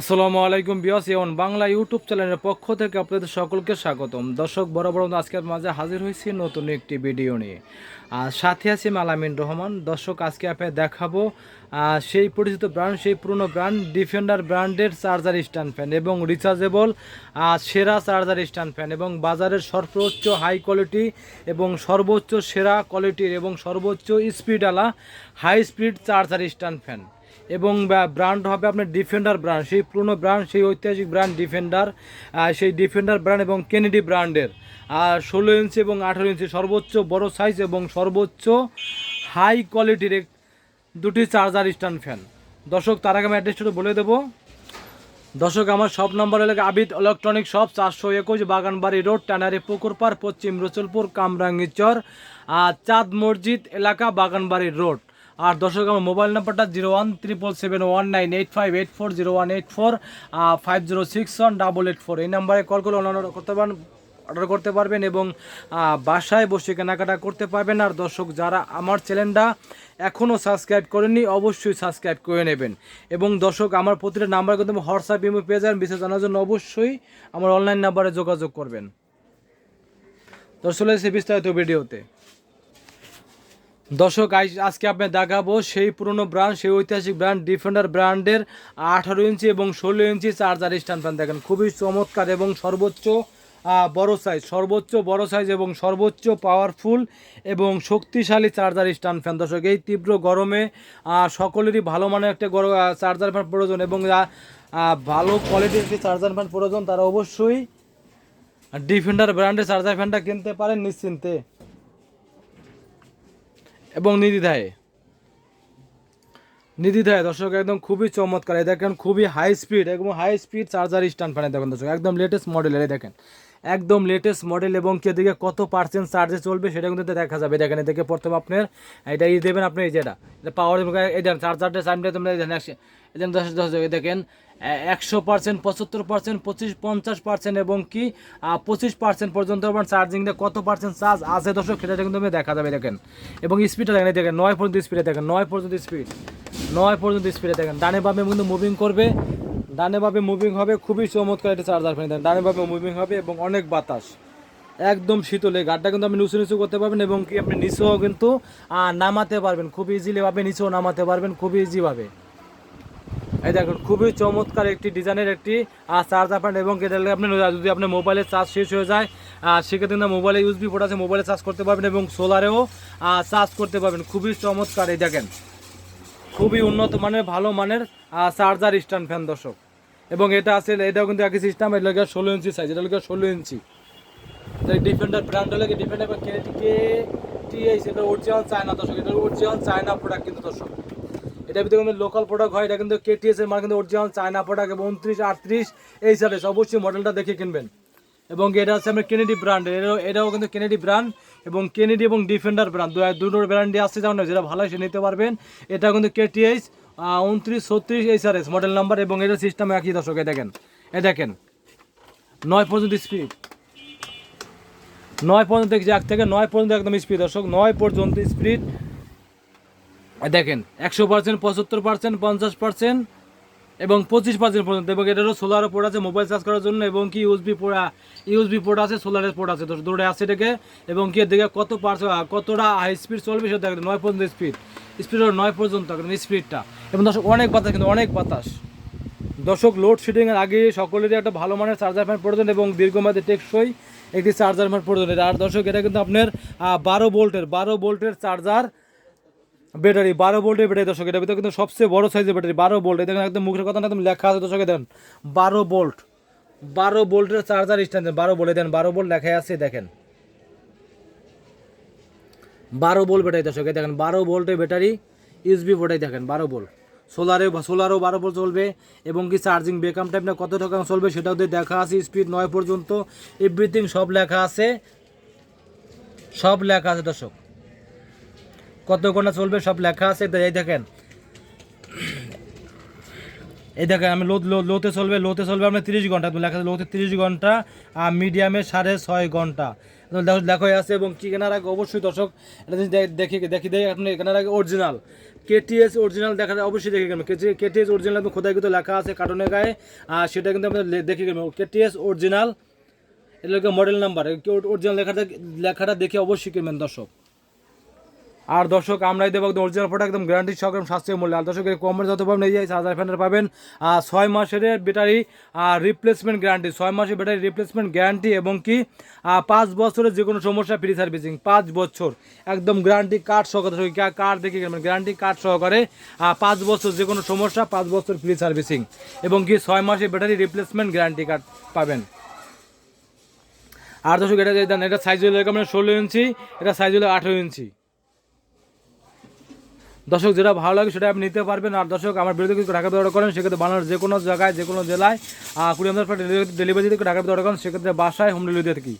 আসসালামু আলাইকুম বিয়াস এমন বাংলা ইউটিউব চ্যানেলের পক্ষ থেকে আপনাদের সকলকে স্বাগতম। দর্শক বড় বড় আজকের মাঝে হাজির হয়েছি নতুন একটি ভিডিও নিয়ে। আর সাথে আছি মালামিন রহমান। দর্শক, আজকে আপনাকে দেখাবো সেই পরিচিত ব্র্যান্ড সেই পুরনো ব্র্যান্ড ডিফেন্ডার ব্র্যান্ডের চার্জার স্ট্যান্ড ফ্যান এবং রিচার্জেবল সেরা চার্জার স্ট্যান্ড ফ্যান এবং বাজারের সর্বোচ্চ হাই কোয়ালিটি এবং সর্বোচ্চ সেরা কোয়ালিটির এবং সর্বোচ্চ স্পিডওয়ালা high speed charger stand fan এবং ব্র্যান্ড হবে আপনার ডিফেন্ডার ব্র্যান্ড সেই পুরনো ব্র্যান্ড সেই ঐতিহাসিক ব্র্যান্ড ডিফেন্ডার সেই ডিফেন্ডার ব্র্যান্ড এবং কেনেডি ব্র্যান্ডের আর ষোলো ইঞ্চি এবং আঠেরো ইঞ্চি সর্বোচ্চ, বড় সাইজ এবং সর্বোচ্চ হাই কোয়ালিটির এক- দুটি চার্জার স্ট্যান্ড ফ্যান দর্শক, তার আগে আমি অ্যাড্রেসটা বলে দেবো। দর্শক, আমার শপ নম্বর এলাকা আবিদ ইলেকট্রনিক শপ চারশো একুশ বাগানবাড়ি রোড টানারি পুকুরপাড় পশ্চিম রসুলপুর, কামরাঙ্গিচর আর চাঁদ মসজিদ এলাকা বাগানবাড়ি রোড আর দর্শক, আমার মোবাইল নাম্বারটা zero one triple seven one nine eight five eight four zero one eight four five zero six one double eight four এই নাম্বারে কল করে অনলাইন করতে পারেন অর্ডার করতে পারবেন এবং বাসায় বসে কেনাকাটা করতে পারবেন। আর দর্শক, যারা আমার চ্যানেলটা এখনও সাবস্ক্রাইব করেননি, অবশ্যই সাবস্ক্রাইব করে নেবেন। এবং দর্শক, আমার প্রতিটা নাম্বার কিন্তু হোয়াটসঅ্যাপ ইমো পেয়ে যাবেন। বিশেষ জানার জন্য অবশ্যই আমার অনলাইন নাম্বারে যোগাযোগ করবেন। দর্শক সে বিস্তারিত ভিডিওতে। দর্শক, আজ- আজকে আপনি দেখাবো সেই পুরনো ব্র্যান্ড সেই ঐতিহাসিক ব্র্যান্ড ডিফেন্ডার ব্র্যান্ডের আঠারো ইঞ্চি এবং ষোলো ইঞ্চি চার্জার স্ট্যান্ড ফ্যান। দেখেন, খুবই চমৎকার এবং সর্বোচ্চ বড় সাইজ সর্বোচ্চ, বড় সাইজ এবং সর্বোচ্চ পাওয়ারফুল এবং শক্তিশালী চার্জার স্ট্যান্ড ফ্যান। দর্শক, এই তীব্র গরমে সকলেরই ভালো মানের একটা গরম চার্জার ফ্যান প্রয়োজন এবং ভালো কোয়ালিটির একটি চার্জার ফ্যান প্রয়োজন, তারা অবশ্যই ডিফেন্ডার ব্র্যান্ডের চার্জার ফ্যানটা কিনতে পারেন নিশ্চিন্তে। এবং নির্দ্বিধায়। নির্দ্বিধায়, দর্শক, একদম খুবই চমৎকার। এই দেখেন, খুবই হাই স্পিড একদম হাই স্পিড চার্জার স্ট্যান্ড ফ্যানে দেখেন, দর্শক, একদম লেটেস্ট মডেল এই দেখেন। একদম লেটেস্ট মডেল এবং কে দিকে কত পার্সেন্ট চার্জে চলবে সেটা কিন্তু দেখা যাবে। দেখেন এদিকে প্রথমে আপনার, এটা ই দেবেন আপনি, এই যেটা এটা পাওয়ার এই চার্জারটা সাইনটা একশো- দশ দশ দেখেন একশো পার্সেন্ট, পঁচাত্তর পার্সেন্ট, পঁচিশ পঞ্চাশ পার্সেন্ট এবং কি পঁচিশ পার্সেন্ট পর্যন্ত আপনার চার্জিং দিয়ে কত পার্সেন্ট চার্জ আছে দর্শক? সেটা কিন্তু দেখা যাবে, দেখেন। এবং স্পিডটা দেখেন দেখেন, নয় পর্যন্ত স্পিডে দেখেন, নয় পর্যন্ত স্পিড নয় পর্যন্ত স্পিডে দেখেন। ডানে বামে কিন্তু মুভিং করবে, ডানে বামে মুভিং হবে, খুবই চমৎকার একটা চার্জার ফ্যান দেখেন। ডানে বামে মুভিং হবে এবং অনেক বাতাস, একদম শীতলে। গাড়িটা কিন্তু আপনি নিচু নিচু করতে পারবেন এবং কি আপনি নিচেও কিন্তু নামাতে পারবেন। খুব ইজিলিভাবে নিচেও নামাতে পারবেন খুবই ইজিভাবে এই দেখুন, খুবই চমৎকার একটি ডিজাইনের একটি চার্জার ফ্যান এবং এটা আপনি যদি আপনার মোবাইলের চার্জ শেষ হয়ে যায় সেক্ষেত্রে কিন্তু মোবাইলে ইউজবি পোর্ট আছে মোবাইলে চার্জ করতে পারবেন এবং সোলারেও চার্জ করতে পারবেন। খুবই চমৎকার এই দেখেন। খুবই উন্নত মানের, ভালো মানের চার্জার স্ট্যান্ড ফ্যান দর্শক। এবং এটা আছে, এটাও কিন্তু একই সিস্টেম এটা লাগে ষোলো ইঞ্চি সাইজ এটা লাগে ষোলো ইঞ্চি। ডিফেন্ডার ব্র্যান্ড হলে defender K T K TH এটা অরিজিনাল চায়না দর্শক, এটা অরিজিনাল চায়না প্রোডাক্ট কিন্তু, দর্শক। এটা ভিতরে কিন্তু লোকাল প্রোডাক্ট হয়, এটা কিন্তু কেটিএস এর মাল, কিন্তু অরিজিনাল চায়না প্রোডাক্ট এবং উনত্রিশ, আটত্রিশ, এই সাইডে অবশ্যই মডেলটা দেখে কিনবেন। এবং এটা হচ্ছে আমরা কেনেডি ব্র্যান্ড এটাও এটাও কিন্তু কেনেডি ব্র্যান্ড এবং কেনেডি এবং ডিফেন্ডার ব্র্যান্ড দুটোর ব্র্যান্ডে আসছে যেমন যেটা ভালো সে নিতে পারবেন। এটা কিন্তু কেটিএইচ উনত্রিশ, ছত্রিশ আর এস মডেল নাম্বার এবং এটা সিস্টেম একই দর্শক এ দেখেন এ দেখেন। নয় পর্যন্ত স্পিড নয় পর্যন্ত দেখছি, এক থেকে নয় পর্যন্ত একদম স্পিড দর্শক, নয় পর্যন্ত স্পিড দেখেন, একশো পার্সেন্ট পঁচাত্তর পার্সেন্ট পঞ্চাশ পার্সেন্ট এবং পঁচিশ পার্সেন্ট পর্যন্ত, এবং এটারও সোলারও পোর্ট আছে মোবাইল চার্জ করার জন্য, এবং কি ইউএসবি পোর্ট ইউএসবি পোর্ট আছে সোলারের পোর্ট আছে দৌড়ে আছে এটাকে, এবং কি দেখে কত পার্সেন্ট কতটা হাই স্পিড চলবে সেটা দেখেন, নয় পর্যন্ত স্পিড স্পিড নয় পর্যন্ত স্পিডটা এবং দর্শক, অনেক বাতাস, কিন্তু অনেক বাতাস। দর্শক লোড শেডিংয়ের আগে সকলেরই একটা ভালো মানের চার্জার ফ্যান প্রয়োজন, এবং দীর্ঘমেয়াদী টেকসই একটি চার্জার ফ্যান প্রয়োজন। আর দর্শক, এটা কিন্তু আপনার বারো ভোল্টের বারো ভোল্টের চার্জার ব্যাটারি, বারো ভোল্টের ব্যাটারি দর্শক, এটা ভিতরে কিন্তু সবচেয়ে বড় সাইজের ব্যাটারি, বারো ভোল্ট দেখেন একদম মুখের কথা না, একদম লেখা আছে দর্শকে দেন বারো ভোল্ট বারো ভোল্টের চার্জার স্ট্যান্ড বারো বলে দেন বারো ভোল্ট লেখা আছে, দেখেন। বারো ভোল্ট ব্যাটারি দর্শক দেখেন, বারো ভোল্টের ব্যাটারি ইউএসবি বোর্ডাই দেখেন, বারো ভোল্ট সোলারে সোলারও বারো ভোল্ট চলবে, এবং কি চার্জিং বেকআপ টাইমটা কত টাকা চলবে সেটাও দেখা আছে স্পিড নয় পর্যন্ত এভরিথিং সব লেখা আছে, সব লেখা আছে দর্শক। কত ঘণ্টা চলবে সব লেখা আছে? এই দেখেন। এই দেখেন, আমি লো লোতে চলবে লোতে চলবে আপনার তিরিশ ঘণ্টা। লেখা আছে লোতে তিরিশ ঘণ্টা, আর মিডিয়ামে সাড়ে ছয় ঘণ্টা। দেখো আছে এবং কি কেনার আগে অবশ্যই দর্শক দেখি দেখি দেখি আপনি কেনার আগে অরিজিনাল কেটিএস অরিজিনাল দেখা যায়, অবশ্যই দেখে গেলাম কেটিএস অরিজিনাল একদম খোদাই কিন্তু লেখা আছে কার্টুনের গায়ে, আর সেটা কিন্তু আপনার দেখে গেলাম কেটিএস অরিজিনাল এটা মডেল নাম্বার অরিজিনাল লেখাটা লেখাটা দেখে অবশ্যই কিনবেন দর্শক। আর দর্শক, আমরাই দেবো একদম অরিজিনাল প্রোডাক্ট একদম গ্যারান্টি সহ একদম স্বাস্থ্য মূল্য। আর দর্শক কমের যত পাবেন এই চার্জার ফ্যানের পাবেন ছয় মাসের ব্যাটারি রিপ্লেসমেন্ট গ্যারান্টি ছয় মাসের ব্যাটারি রিপ্লেসমেন্ট গ্যারান্টি এবং কি পাঁচ বছরের যে কোনো সমস্যা ফ্রি সার্ভিসিং পাঁচ বছর। একদম গ্যারান্টি কার্ড সহকারে দর্শক কার্ড দেখে গেলেন গ্যারান্টি কার্ড সহকারে পাঁচ বছর যে কোনো সমস্যা, পাঁচ বছর ফ্রি সার্ভিসিং এবং কি, ছয় মাসের ব্যাটারি রিপ্লেসমেন্ট গ্যারান্টি কার্ড পাবেন। আর দর্শক, এটা এটা সাইজ হলো এরকম ষোলো ইঞ্চি, এটা সাইজ হলো আঠেরো ইঞ্চি। দর্শক, যেটা ভালো লাগে সেটা আপনি নিতে পারবেন। আর দর্শক, আমার বিরুদ্ধে কিছু ঢাকা অর্ডার করেন সেক্ষেত্রে বাংলার যে কোনো জায়গায়, যে কোনো জেলায় কুড়ি হাজার ডেলিভারি দিতে ঢাকা অর্ডার করেন সেক্ষেত্রে বাসায় হোম ডেলিভারি দিয়ে থাকি।